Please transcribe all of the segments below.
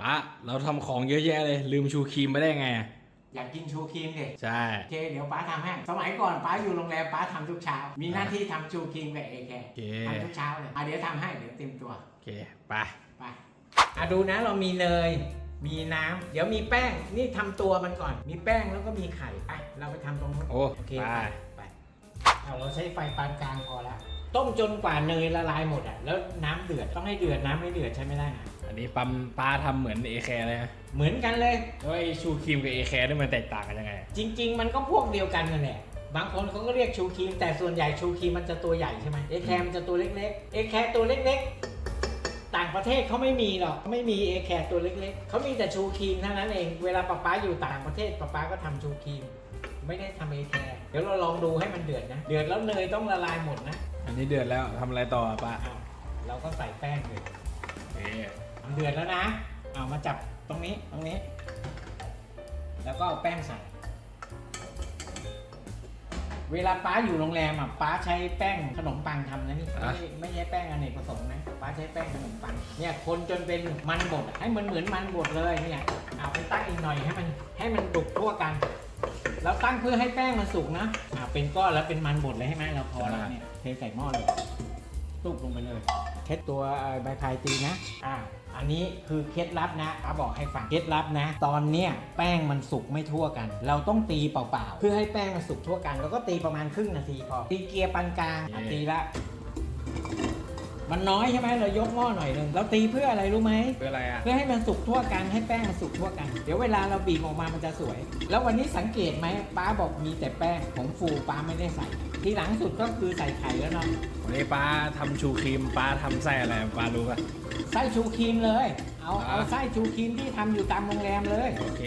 ป้าเราทำของเยอะแยะเลย ลืมชูครีมไปได้ไงอะอยากกินชูครีมดิใช่ โอเคเดี๋ยวป้าทำให้สมัยก่อนป้าอยู่โรงแรมป้าทำทุกเช้า มีหน้าที่ทำชูครีมกับเอแคโอเค ทำทุกเช้าเลยอะเดี๋ยวทำให้เดี๋ยวเตรียมตัวโอเค ไป ไปอะดูนะเรามีเนยมีน้ำเดี๋ยวมีแป้งนี่ทำตัวมันก่อน มีแป้งแล้วก็มีไข่ไปเราไปทำตรงนู้นโอ้โอเคไปไปเอาเราใช้ไฟปานกลางพอแล้ว ต้มจนกว่าเนยละลายหมดอะแล้วน้ำเดือดต้องให้เดือดน้ำไม่เดือดใช้ไม่ได้นะอันนี้ปั๊มป้าทำเหมือนเอแคร์เลยนะเหมือนกันเลย แล้วไอ้ชูครีมกับเอแคร์นี่มันแตกต่างกันยังไงจริง ๆ มันก็พวกเดียวกันนั่นแหละ บางคนเขาก็เรียกชูครีม แต่ส่วนใหญ่ชูครีมมันจะตัวใหญ่ใช่ไหมเอแคร์มันจะตัวเล็กๆเอแคร์ตัวเล็กๆ ต่างประเทศเขาไม่มีหรอกเขาไม่มีเอแคร์ตัวเล็กๆเขามีแต่ชูครีมเท่านั้นเอง เวลาป๊าป๊าอยู่ต่างประเทศป๊าป๊าก็ทำชูครีม ไม่ได้ทำเอแคร์เดี๋ยวเราลองดูให้มันเดือดนะ เดือดแล้วเนยต้องละลายหมดนะอันนี้เดือดแล้วทำอะไรต่ออะป้าอ้าวเราก็ใส่แป้งเลยโอเคมันเดือดแล้วนะเอามาจับตรงนี้ตรงนี้ แล้วก็เอาแป้งใส่ เวลาป้าอยู่โรงแรมอะป้าใช้แป้งขนมปังทำนะนี่ไม่ใช่ไม่ใช่แป้งอเนกประสงค์นะป้าใช้แป้งขนมปังเนี่ยคนจนเป็นมันบดอะให้มันเหมือนมันบดเลยเนี่ยเอาไปตั้งอีกหน่อยให้มันให้มันดุกทั่วกัน แล้วตั้งเพื่อให้แป้งมันสุกนะอ่าเป็นก้อนแล้วเป็นมันบดเลยใช่ไหมเราพอแล้วเนี่ยเทใส่หม้อเลยตุกลงไปเลยเช็ดตัวเอ่อใบพายตีนะอ่าอันนี้คือเคล็ดลับนะป้าบอกให้ฟังเคล็ดลับนะ ตอนเนี้ยแป้งมันสุกไม่ทั่วกัน เราต้องตีเปล่าๆ เพื่อให้แป้งมันสุกทั่วกัน แล้วก็ตีประมาณครึ่งนาทีพอตีเกียร์ปานกลางอะตีละ มันน้อยใช่ไหมเรายกหม้อหน่อยหนึ่งเราตีเพื่ออะไรรู้ไหมเพื่ออะไรอะ เพื่อให้มันสุกทั่วกันให้แป้งมันสุกทั่วกัน เดี๋ยวเวลาเราบีบออกมามันจะสวย แล้ววันนี้สังเกตไหมป้าบอกมีแต่แป้งของฟูป้าไม่ได้ใส่ ทีหลังสุดก็คือใส่ไข่แล้วเนาะวันนี้ป้าทำชูครีมป้าทำไส้อะไรป้ารู้ป่ะ ไส้ชูครีมเลย เอาอ่าเอาไส้ชูครีมที่ทำอยู่ตามโรงแรมเลยโอเค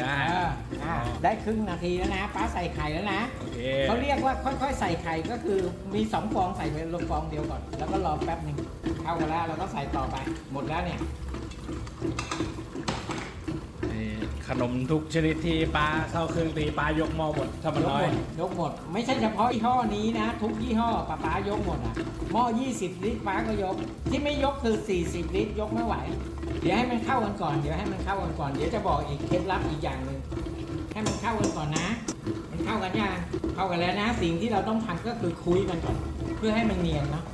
ได้เอออ่าได้ครึ่งนาทีแล้วนะป้าใส่ไข่แล้วนะโอเคเขาเรียกว่าค่อยๆ ใส่ไข่ก็คือมีสองฟองใส่ไปลงฟองเดียวก่อน แล้วก็รอแป๊บหนึ่งเข้ากันแล้วเราก็ใส่ต่อไปหมดแล้วเนี่ยนี่ ขนมทุกชนิดที่ป้าเข้าเครื่องตีป้ายกหม้อหมดถ้ามันน้อย ยกหมด ไม่ใช่เฉพาะยี่ห้อนี้นะ ทุกยี่ห้อป้าป้ายกหมดอะหม้อ 20 ลิตรป้าก็ยก ที่ไม่ยกคือ 40 ลิตร ยกไม่ไหว เดี๋ยวให้มันเข้ากันก่อน เดี๋ยวให้มันเข้ากันก่อน เดี๋ยวจะบอกอีกเคล็ดลับอีกอย่างหนึ่งให้มันเข้ากันก่อนนะ มันเข้ากันยังเข้ากันแล้วนะ สิ่งที่เราต้องทำก็คือคุยมันก่อน เพื่อให้มันเนียนเนาะ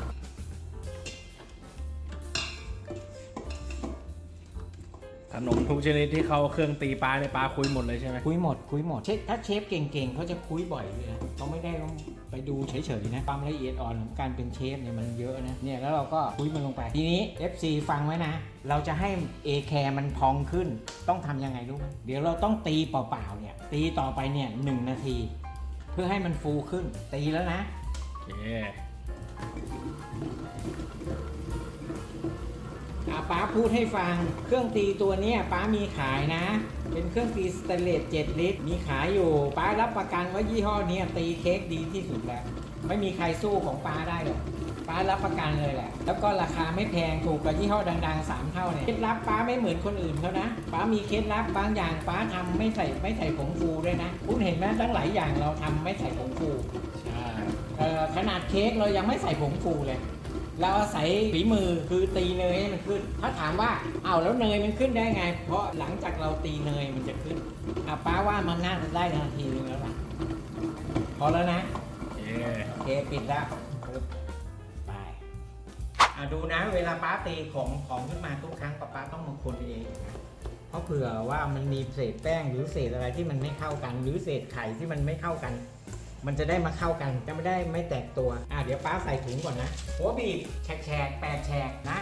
ทุกชนิดที่เข้าเครื่องตีป้าในยป้าคุยหมดเลยใช่ไหมคุยหมดคุยหมดเชฟถ้าเชฟเก่งๆเขาจะคุยบ่อยเลยนะเขาไม่ได้ต้องไปดูเฉยๆนะความละเอียดอ่อนของการเป็นเชฟเนี่ยมันเยอะนะเนี่ยแล้วเราก็คุยมันลงไป ทีนี้ FC ฟังไว้นะ เราจะให้ A แคร์มันพองขึ้น ต้องทำยังไงรู้ไหมเดี๋ยวเราต้องตีเปล่าๆเนี่ย ตีต่อไปเนี่ยหนึ่งนาที เพื่อให้มันฟูขึ้น ตีแล้วนะ โอเค อาป้าพูดให้ฟัง เครื่องตีตัวเนี้ยป้ามีขายนะ เป็นเครื่องตีสเตนเลส7ลิตร มีขายอยู่ ป้ารับประกันว่ายี่ห้อเนี้ยตีเค้กดีที่สุดแล้ว ไม่มีใครสู้ของป้าได้หรอก ป้ารับประกันเลยแหละ แล้วก็ราคาไม่แพงถูกกว่ายี่ห้อดังๆ 3 เท่าเนี่ย เคล็ดลับป้าไม่เหมือนคนอื่นเขานะ ป้ามีเคล็ดลับบางอย่างป้าทำไม่ใส่ไม่ใส่ผงฟูด้วยนะ คุณเห็นไหมตั้งหลายอย่างเราทำไม่ใส่ผงฟู ใช่ เอ่อขนาดเค้กเรายังไม่ใส่ผงฟูเลย เราอาศัยฝีมือคือตีเนยให้มันขึ้น ถ้าถามว่าอ้าวแล้วเนยมันขึ้นได้ไง เพราะหลังจากเราตีเนยมันจะขึ้นอะป้าว่ามันน่าจะได้นาทีนึงแล้วล่ะพอแล้วนะโอเคโอเคปิดแล้วปึ๊บไปอะดูนะ เวลาป้าตีของของขึ้นมาทุกครั้งป้าป้าต้องมาคนเองนะเพราะเผื่อว่ามันมีเศษแป้งหรือเศษอะไรที่มันไม่เข้ากัน หรือเศษไข่ที่มันไม่เข้ากัน มันจะได้มาเข้ากันจะไม่ได้ไม่แตกตัว อะเดี๋ยวป้าใส่ถุงก่อนนะหัวบีบแฉกแฉกแปดแฉกนะ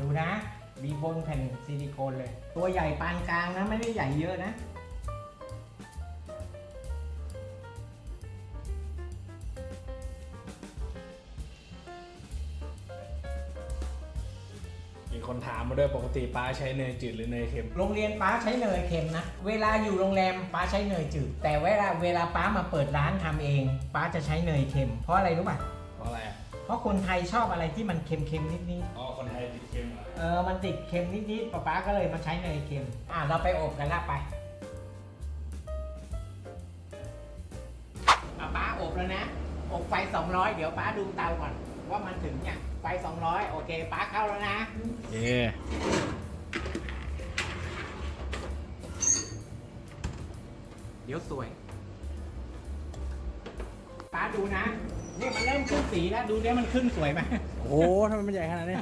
ดูนะมีบนแผ่นซิลิโคนเลย ตัวใหญ่ปานกลางนะ ไม่ได้ใหญ่เยอะนะ ยปกติป้าใช้เนยจืดหรือเนยเค็ม โรงเรียนป้าใช้เนยเค็มนะ เวลาอยู่โรงแรมป้าใช้เนยจืด แต่เวลาเวลาป้ามาเปิดร้านทำเอง ป้าจะใช้เนยเค็ม เพราะอะไรรู้ป่ะ เพราะอะไรอะเพราะราะคนไทยชอบอะไรที่มันเค็มๆนิดอ๋อคนไทยติดเค็มเหรอ ๆ เออ มันติดเค็มนิดๆป๊าป๊าก็เลยมาใช้เนยเค็ม อะ เราไปอบกันละไปป๊าป๊าอบแล้วนะ อบไฟ 200 เดี๋ยวป๊าดูเตาก่อน ว่ามันถึงเนี่ย ไฟ 200 โอเคป๊าเข้าแล้วนะ เย้เดี๋ยวสวยป๊าดูนะ นี่มันเริ่มขึ้นสีแล้ว ดูเนี่ยมันขึ้นสวยไหม โอ้ทำไมมันใหญ่ขนาดนี้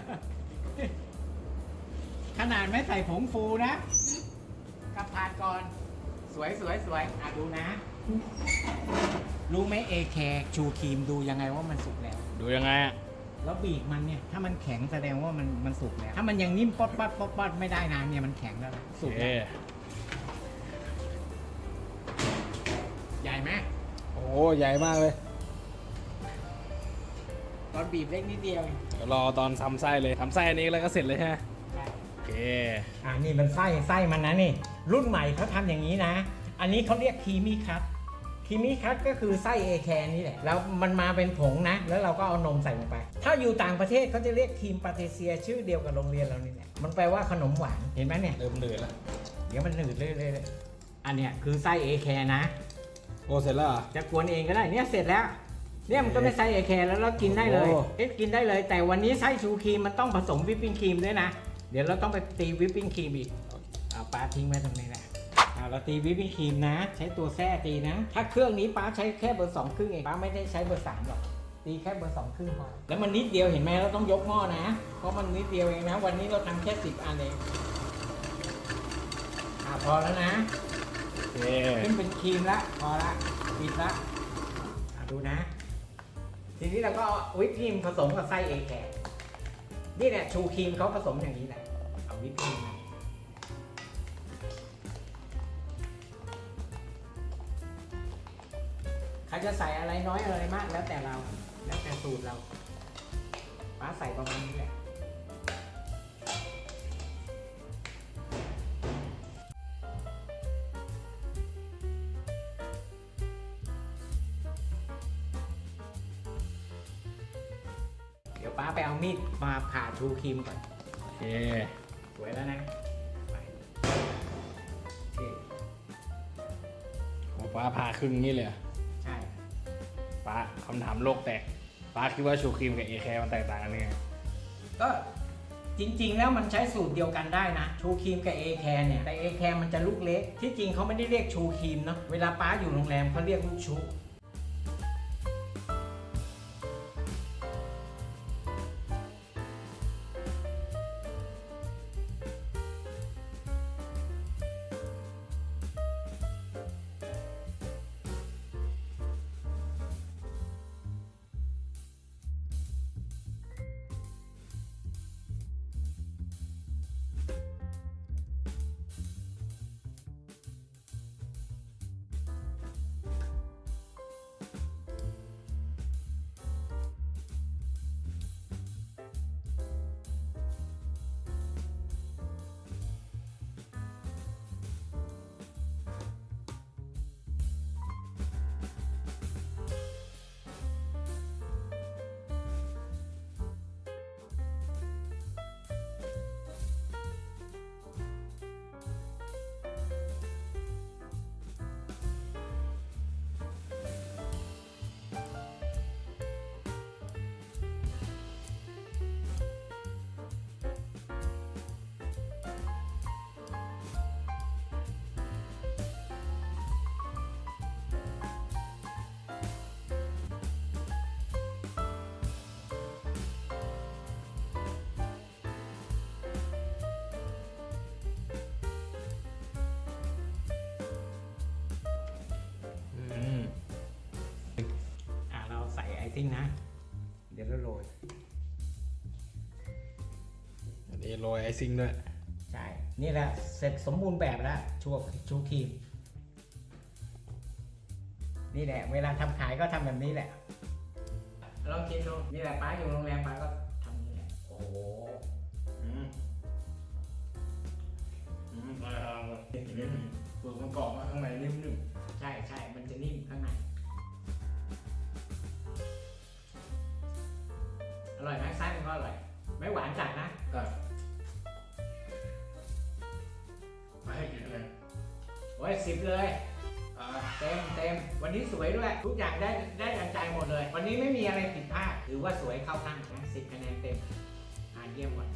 ขนาดไม่ใส่ผงฟูนะกับผ่านก่อน สวยสวยสวยอะดูนะ รู้ไหมเอแคร์ชูครีมดูยังไงว่ามันสุกแล้ว ดูยังไงอะแล้วบีกมันเนี่ยถ้ามันแข็งแสดงว่ามันมันสุกแล้วถ้ามันยังนิ่มป๊อดป๊อดป๊อดป๊อดไม่ได้นะเนี่ยมันแข็งแล้วนะสุกแล้วเย้ใหญ่ไหมโอ้ใหญ่มากเลยตอนบีบเล็กนิดเดียวเองเดี๋ยวรอตอนทำไส้เลยทำไส้อันนี้แล้วก็เสร็จเลยใช่ไหมใช่โอเค อ่านี่มันไส้ไส้มันนะนี่ รุ่นใหม่เขาทำอย่างนี้นะ อันนี้เขาเรียกคีมี่คัต คีมี่คัตก็คือไส้เอแคร์นี่แหละ แล้วมันมาเป็นผงนะ แล้วเราก็เอานมใส่ลงไป ถ้าอยู่ต่างประเทศเขาจะเรียกครีมปาเทเซีย ชื่อเดียวกับโรงเรียนเรานี่แหละ มันแปลว่าขนมหวาน เห็นไหมเนี่ย เริ่มเหนื่อยแล้วเดี๋ยวมันหนืดเรื่อยๆอันเนี้ยคือไส้เอแคร์นะ โอ้เสร็จแล้วเหรอ จะกวนเองก็ได้ เนี่ยเสร็จแล้ว เนี่ยมันก็ไม่ไส้เอแคร์แล้วเรากินได้เลยโอ้เอ๊ะกินได้เลย แต่วันนี้ไส้ชูครีมมันต้องผสมวิปปิ้งครีมด้วยนะ เดี๋ยวเราต้องไปตีวิปปิ้งครีมอีกเอาปลาทิ้งไว้ตรงนี้แหละ เอาเราตีวิปปิ้งครีมนะ ใช้ตัวแท้ตีนะ ถ้าเครื่องนี้ป้าใช้แค่เบอร์สองครึ่งเองป้าไม่ได้ใช้เบอร์สามหรอกตีแค่เบอร์สองครึ่งพอแล้วมันนิดเดียวเห็นไหมเราต้องยกหม้อนะ เพราะมันนิดเดียวเองนะ วันนี้เราทำแค่สิบอันเองอ่าพอแล้วนะโอเคขึ้นเป็นครีมละพอละปิดละอะดูนะ ทีนี้เราก็เอาวิปครีมผสมกับไส้เอแคร์นี่แหละชูครีมเขาผสมอย่างนี้แหละเอาวิปครีมมา จะใส่อะไรน้อยอะไรมากแล้วแต่เรา แล้วแต่สูตรเราป้าใส่ประมาณนี้แหละเดี๋ยวป้าไปเอามีดมาผ่าชูครีมก่อนโอเคสวยแล้วนะไปโอเคโอ้ป้าผ่าครึ่งนี่เลยเหรอใช่ ป้าคำถามโลกแตกป้าคิดว่าชูครีมกับเอแคร์มันแตกต่างกันยังไงก็จริง ๆ แล้วมันใช้สูตรเดียวกันได้นะ ชูครีมกับเอแคร์เนี่ยแต่เอแคร์มันจะลูกเล็ก ที่จริงเขาไม่ได้เรียกชูครีมเนาะเวลาป้าอยู่โรงแรมเขาเรียกลูกชุ ซิ่งนะ เดี๋ยวเราโรยอันนี้โรยไอซิ่งด้วย ใช่ นี่แหละ เสร็จสมบูรณ์แบบแล้วชูชูครีม นี่แหละ เวลาทำขายก็ทำแบบนี้แหละ ลองคิดดู นี่แหละป้าอยู่โรงแรมป้าก็ทำนี่แหละ โอ้โหอืมอืมเปลือกมันกรอบมาข้างในนิ่มใช่ใช่ มันจะนิ่มข้างใน เต็มเต็มวันนี้สวยด้วย ทุกอย่างได้ได้ดังใจหมดเลย วันนี้ไม่มีอะไรผิดพลาดถือว่าสวยเข้าข้างนะสิบคะแนนเต็มอ่านเยี่ยมก่อน